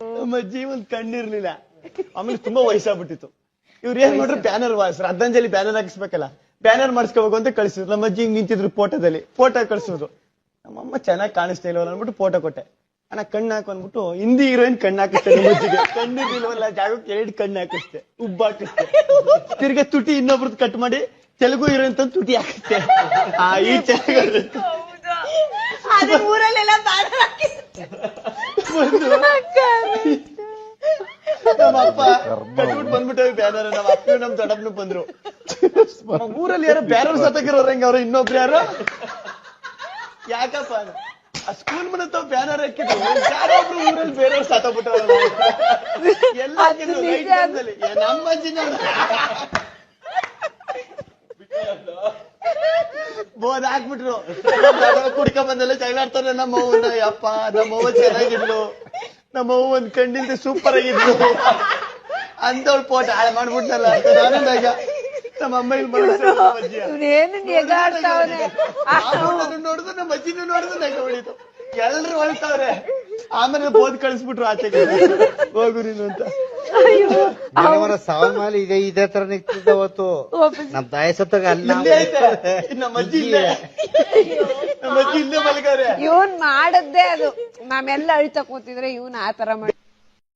ನಮ್ಮ ಅಜ್ಜಿ ಒಂದ್ ಕಣ್ಣಿರ್ಲಿಲ್ಲ. ಆಮೇಲೆ ತುಂಬಾ ವಯಸ್ಸಾಗ್ಬಿಟ್ಟಿತ್ತು. ಇವ್ರು ಏನ್ ಮಾಡ್ರು? ಬ್ಯಾನರ್ ಶ್ರದ್ಧಾಂಜಲಿ ಬ್ಯಾನರ್ ಹಾಕಿಸ್ಬೇಕಲ್ಲ. ಬ್ಯಾನರ್ ಮಾಡಿಸ್ಕೋಬೇಕು ಅಂತ ಕಳಿಸಿದ್ರು. ನಮ್ಮ ಅಜ್ಜಿ ನಿಂತಿದ್ರು ಫೋಟೋದಲ್ಲಿ. ಫೋಟೋ ಕಳ್ಸಿದ್ರು. ನಮ್ಮಮ್ಮ ಚೆನ್ನಾಗಿ ಕಾಣಿಸ್ತಾ ಇಲ್ವಲ್ಲ ಅನ್ಬಿಟ್ಟು ಫೋಟೋ ಕೊಟ್ಟೆ. ಅಣ್ಣ ಕಣ್ಣು ಹಾಕು ಅಂದ್ಬಿಟ್ಟು ಹಿಂದಿ ಹೀರೋಯಿನ್ ಕಣ್ಣು ಹಾಕಿಸ್ತೆ ಅಜ್ಜಿಗೆ? ಇಲ್ವಲ್ಲ ಜಾಗಕ್ಕೆ ಎರಡು ಕಣ್ಣು ಹಾಕಿಸ್ತೆ ಉಬ್ಬ ಹಾಕಿಸ್ತೆ ತಿರ್ಗಾ ತುಟಿ ಇನ್ನೊಬ್ರದ್ದು ಕಟ್ ಮಾಡಿ ತೆಲುಗು ಹೀರೋಯಿನ್ ತಂದು ತುಟಿ ಹಾಕಿಸ್ತೇ ಆ ಈ ಚೆನ್ನಾಗಿ ಊರಲ್ಲೆಲ್ಲ ನಮ್ಮ ಅಪ್ಪ ಕಟ್ಬಿಟ್ಟು ಬಂದ್ಬಿಟ್ಟೆ ಬ್ಯಾನರ್ ನಮ್ಮ ಅಪ್ಪ ನಮ್ ದೊಡ್ಡಪ್ಪನು ಬಂದ್ರು. ನಮ್ಮ ಊರಲ್ಲಿ ಯಾರೋ ಬ್ಯಾನರ್ ಸತ್ತಕಿರೋರು ಹೆಂಗ ಅವ್ರು? ಇನ್ನೊಬ್ರು ಯಾರು? ಯಾಕಪ್ಪ? ಆ ಸ್ಕೂಲ್ ಮನೆ ತಾವ್ ಬ್ಯಾನರ್ ಹಾಕಿದ್ರು. ಯಾರೊಬ್ರು ಒಬ್ರು ಊರಲ್ಲಿ ಬೇರೆಯವ್ರು ಸತ್ತೋಗ್ಬಿಟ್ಟವ್ರಲ್ಲ ಎಲ್ಲ ನಮ್ಮ ಅಜ್ಜಿನ ಬೋದ್ ಹಾಕ್ಬಿಟ್ರು. ಕುಡ್ಕೊಂಡ್ ಬಂದಲ್ಲ ಜಗಳಾಡ್ತಾರೆ ನಮ್ಮ ಅಪ್ಪ ನಮ್ಮ ಅವ್ವ ಚೆನ್ನಾಗಿದ್ಲು. ನಮ್ಮ ಅವ್ವ ಒಂದ್ ಕಣ್ಣಿಂದ ಸೂಪರ್ ಆಗಿದ್ರು ಅಂತವಳು ಪೋಟ ಹಾಳು ಮಾಡ್ಬಿಟ್ನಲ್ಲ ಅಂತ ನಾನು ನಗ ನಮ್ಮ ಅಮ್ಮ ಇಲ್ಲಿ ಮನಸ್ಸು ನಮ್ಮ ಅಜ್ಜಿಯ. ಇವ್ನೇನು ನೆಗಾಡ್ತಾವನೆ ನೋಡಿದ್ರು ನಮ್ಮ ಅಜ್ಜಿನೂ ನೋಡಿದ್ರು ನಗ ಹೊಡಿತು ಎಲ್ರು ಹೊಳ್ತಾವ್ರೆ. ಆಮೇಲೆ ಬೋದ್ ಕಳಿಸ್ಬಿಟ್ರು ಆಚೆಗೆ. ಹೋಗು ನೀನು ಅಂತ. ಅವರ ಸಾವಿರ ಮೇಲೆ ಇದೆ ಇದೇ ತರ ನಿಂತಿದ್ದ ಅವತ್ತು. ನಮ್ ತಾಯಿ ಸತ್ತಾಗ ಅಲ್ಲ ನಮ್ಮ ಅಜ್ಜಿ ಇವನ್ ಮಾಡದ್ದೇ ಅದು. ನಾವೆಲ್ಲ ಅಳ್ತಾ ಕೂತಿದ್ರೆ ಇವನ್ ಆತರ ಮಾಡಿ